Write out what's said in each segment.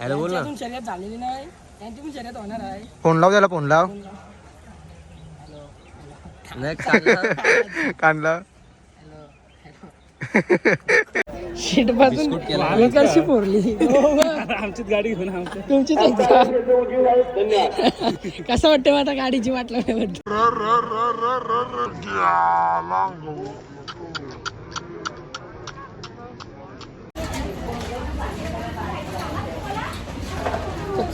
Hello बोल ना अजून शर्यत झालेली नाही त्यांची पण शर्यत होणार आहे फोन लाव त्याला फोन लाव नाही शीटपासून आम्ही कशी पोरली आमचीच गाडी घेऊन तुमचीच का? कसं वाटतं मग आता गाडीची वाट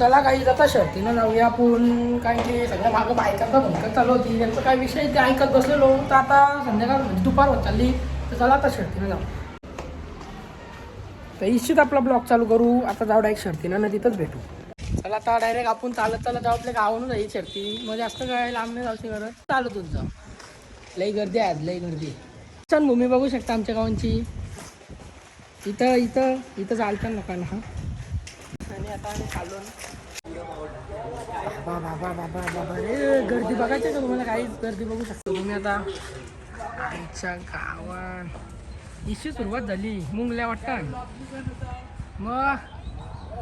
चला काही जाता शर्तीनं जाऊया आपण. काय ते सगळ्या मागं बायकांचा भंकर चालू होती. त्यांचा काय विषय ते ऐकत बसलेलो. तर आता संध्याकाळ म्हणजे दुपार होत चालली. तर चला आता शर्तीनं जाऊ. तर इच्छित आपला ब्लॉग चालू करू. आता जाऊ डायरेक्ट शर्तीनं ना तिथंच भेटू. चला आता डायरेक्ट आपण चालत चालत जाऊ. आपल्या गावानं जाईल शर्ती. मग जास्त काय लांब नाही जाऊची गरज चालतच जाऊ. लई गर्दी आहे लई गर्दी. छान भूमी बघू शकता आमच्या गावांची. इथं इथं इथं चालतं लोकांना. हा आता बाबा बाबा बाबा बाबा रे गर्दी बघायची का तुम्हाला काहीच गर्दी बघू शकता तुम्ही आता आमच्या गावात इशी सुरुवात झाली मुंगल्या वाटतात मग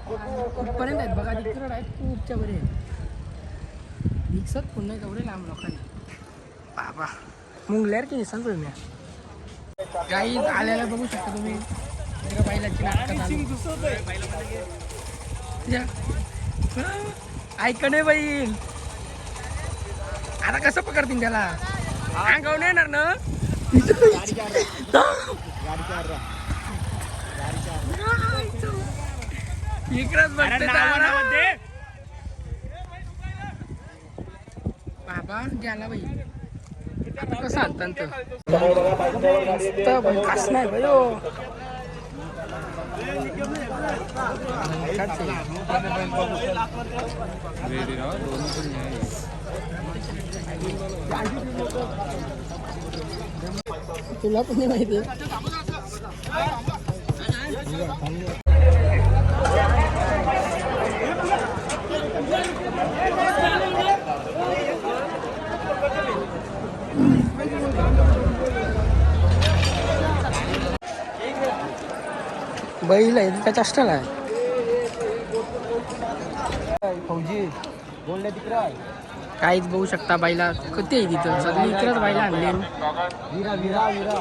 कुठपर्यंत आहेत बघा तिकडं आहेत खूपच्या बरे दिसत पुन्हा एवढे लांब लोकांनी बाबा मुंगल्यावर की निसन तुम्ही काही आल्याला बघू शकता तुम्ही इकडं बैलाची नाटकं ऐक नाही बैल आता कसं पकडतील त्याला? अंगावर येणार ना? इकडंच बघते. बाबा गेला बाई. आता कसं आणतात कास नाही बाई हो. तुला पण नाही माहिती बैल आहे त्याच्या अष्टाला आहे. फौजी बोलले तिकडं. काहीच बघू शकता बाईला किती आहे तिथं? सगळी इकडेच बाईला आणले. विरा विरा विरा.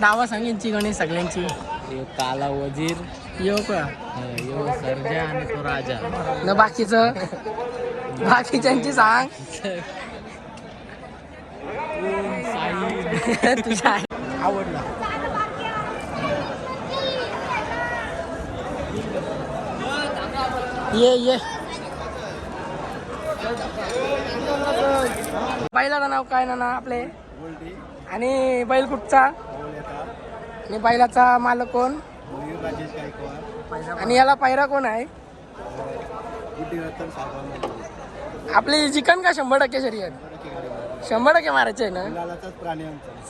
नावा सांगेनची गणेश सगळ्यांची. यो काला वजीर. येऊ का? यो सर्जा आणि तो राजा. न बाकीचं? बाकीच्यांची सांग. तुझ्या आवडला. ये ये. बैलाचं नाव काय ना आपले? आणि बैल कुठचा? आणि बैलाचा मालक कोण? आणि याला पायरा कोण आहे? आपली चिकन का शंभर टक्के शर्यत. शंभर टक्के मारायचे आहे ना?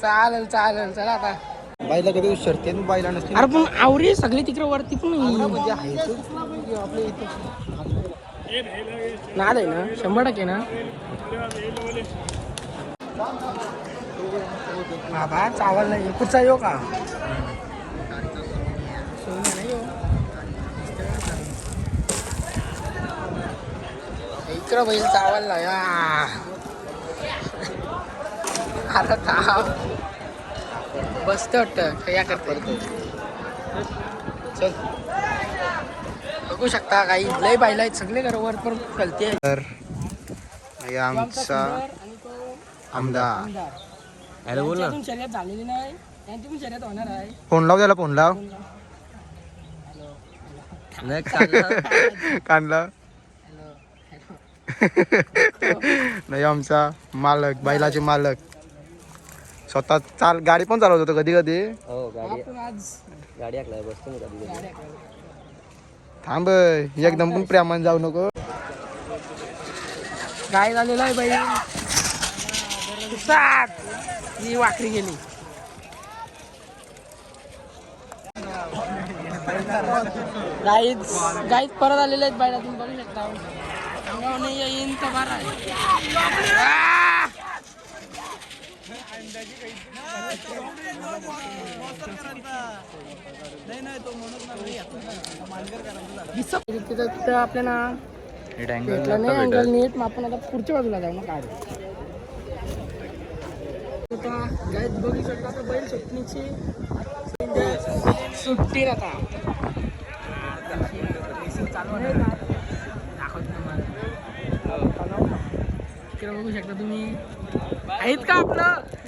चालेल चालेल चला आता. बाईला कधी शर्ती बाईला नसते. अरे पण आवरी सगळी तिकडे वरती पण. म्हणजे आहे तो. आपल्या इथं नाद आहे ना शंभर टक्के ना. बाबा चावल नाही कुठचा येऊ का? नाही. इकडं बैल चावल ना या अरे थांब बसतं वाटतं. या करते. चल. बघू शकता काही. लय बायला आहेत. सगळे घरावर पण तर हे आमचा आमदार. आमदार हॅलो बोल ना. अजून शर्यत झालेली नाही त्यांची पण शर्यत होणार आहे. फोन लाव त्याला फोन लाव. नाही नाही आमचा मालक बैलाचे मालक. स्वतः चाल गाडी पण चालवत होतो कधी कधी. हो गाडी गाडी बसतो मी कधी कधी. थांब एकदम पण प्रेमान जाऊ नको. गाय झालेला आहे बाई. सात ही वाकडी गेली. गाईच गाईच परत आलेले आहेत बायला तुम्ही बघू शकता. येईन तर बरं तिथं आपल्याला भेटला नाही अँगल नीट मग आपण आता पुढच्या बाजूला जाऊ ना काढू बघू शकता आता बैल सुटणीची सुट्टी आता इकडे बघू शकता तुम्ही. आहेत का आपलं?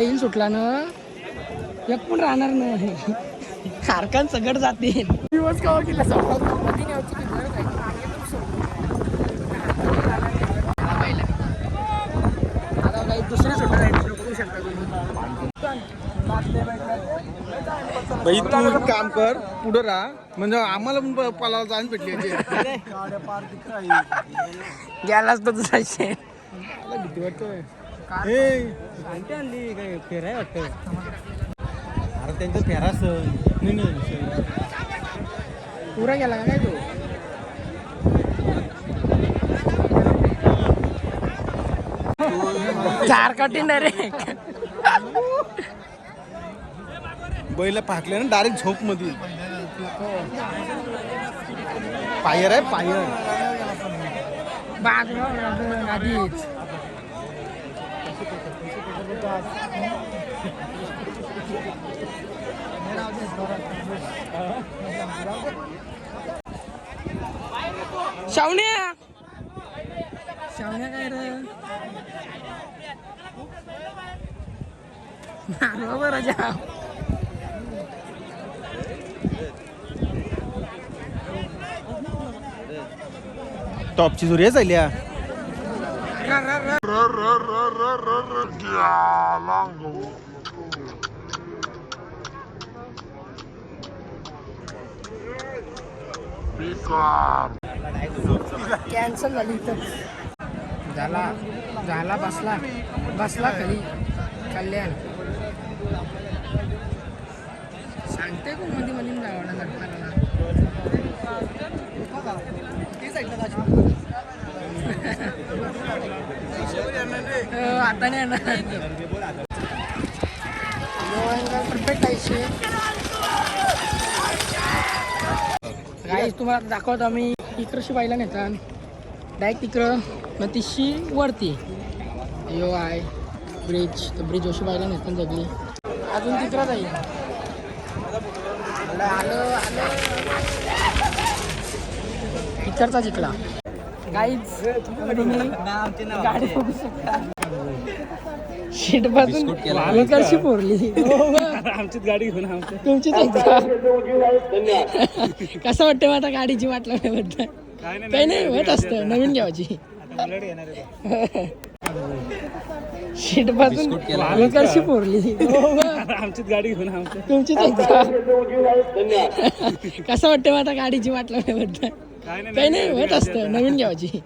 बैल सुटला ना एक पण राहणार नाही. कारखान सगळं जाते दिवस कवा केला दुसरी बाई तू काम कर पुढे राहा. म्हणजे आम्हाला पण प- पलाला जाण भेटली. गेलाच तर. भीती वाटतोय. शांती आणली काय फेराय वाटतं? अरे त्यांचं फेरा सण नाही नाही पुरा गेला का काय तो? चार कठीण डायरेक्ट बैल फाकले ना डायरेक्ट झोपमध्ये पायर आहे पायर. बाजूला आधीच शावण्या. शावण्या काय रे? जाव टॉपची जोरी आहे चालल्या कॅन्सल झाली इथं. झाला झाला बसला बसला खाली. कल्याण. सांगते कोणमध्ये मध्ये जावं आता नाही ना परफेक्ट आहे तुम्हाला दाखवतो आम्ही इकडशी पाहिला नेतात डायरेक्ट तिकडं मग तिशी वरती यो आहे ब्रिज तर ब्रिज अशी पाहिला नेतात जगली अजून तिकडं जाईल आलं आलं. इकडचा जिंकला गाईज तुम्ही गाडी बघू शकता. शीटपासून इकडची पोरली? आमचीच गाडी घेऊन तुमचीच? कसं वाटतं मग आता गाडीची वाट लावण्याबद्दल काय नाही काही नाही होत असतं. नवीन घ्यायची. बुलेट येणार आहे शीटपासून इकडची पोरली? आमचीच गाडी घेऊन तुमचीच? कसं वाटतं मग आता गाडीची वाट लावण्याबद्दल काय नाही काही नाही होत असतं नवीन आहे तो.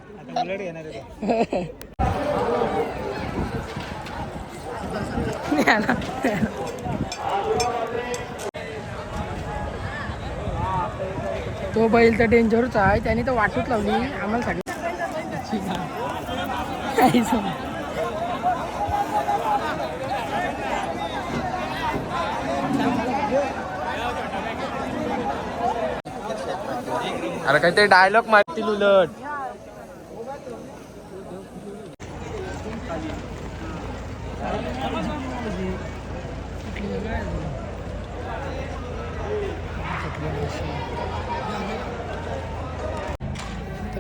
बैल तर डेंजरच आहे त्याने तर वाटूच लावली आम्हाला सांगितलं अरे काही ते डायलॉग मारतील उलट.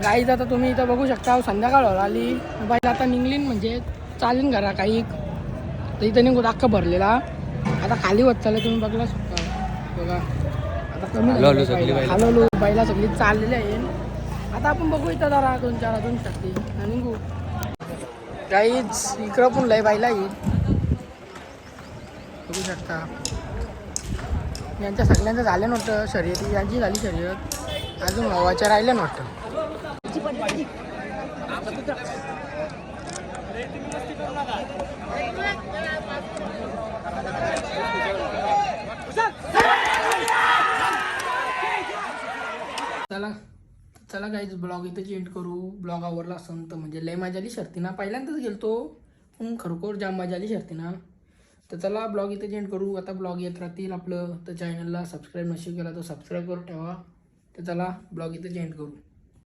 गाईज आता तुम्ही इथं बघू शकता संध्याकाळ आली. बाई आता निघलीन म्हणजे चालेल घरा काही. तर इथं निघू अख्खा भरलेला. आता खाली होत चाललं तुम्ही बघला शकता. बघा. सगळी बैलं. सगळी चाललेली आहे. आता आपण बघू इथं जरा दोन चार अजून शकते. आणि निघू. गाईज इकडं पण लय बायला येईल. बघू शकता. यांच्या सगळ्यांचं झालं नव्हतं शर्यती. यांची झाली शर्यत. अजून भावाच्या राहिल्या नव्हतं चला चला काहीच ब्लॉग इथं चेंज करू. ब्लॉग आवडला असं तर म्हणजे लय मजा आली ना पहिल्यांदाच गेलतो. पण खरोखर जाम मजा आली ना तर चला ब्लॉग इथं एंड करू. आता ब्लॉग येत राहतील आपलं. तर चॅनलला सबस्क्राईब नशीब केला तर सबस्क्राईब करून ठेवा. तर चला ब्लॉग इथं एंड करू.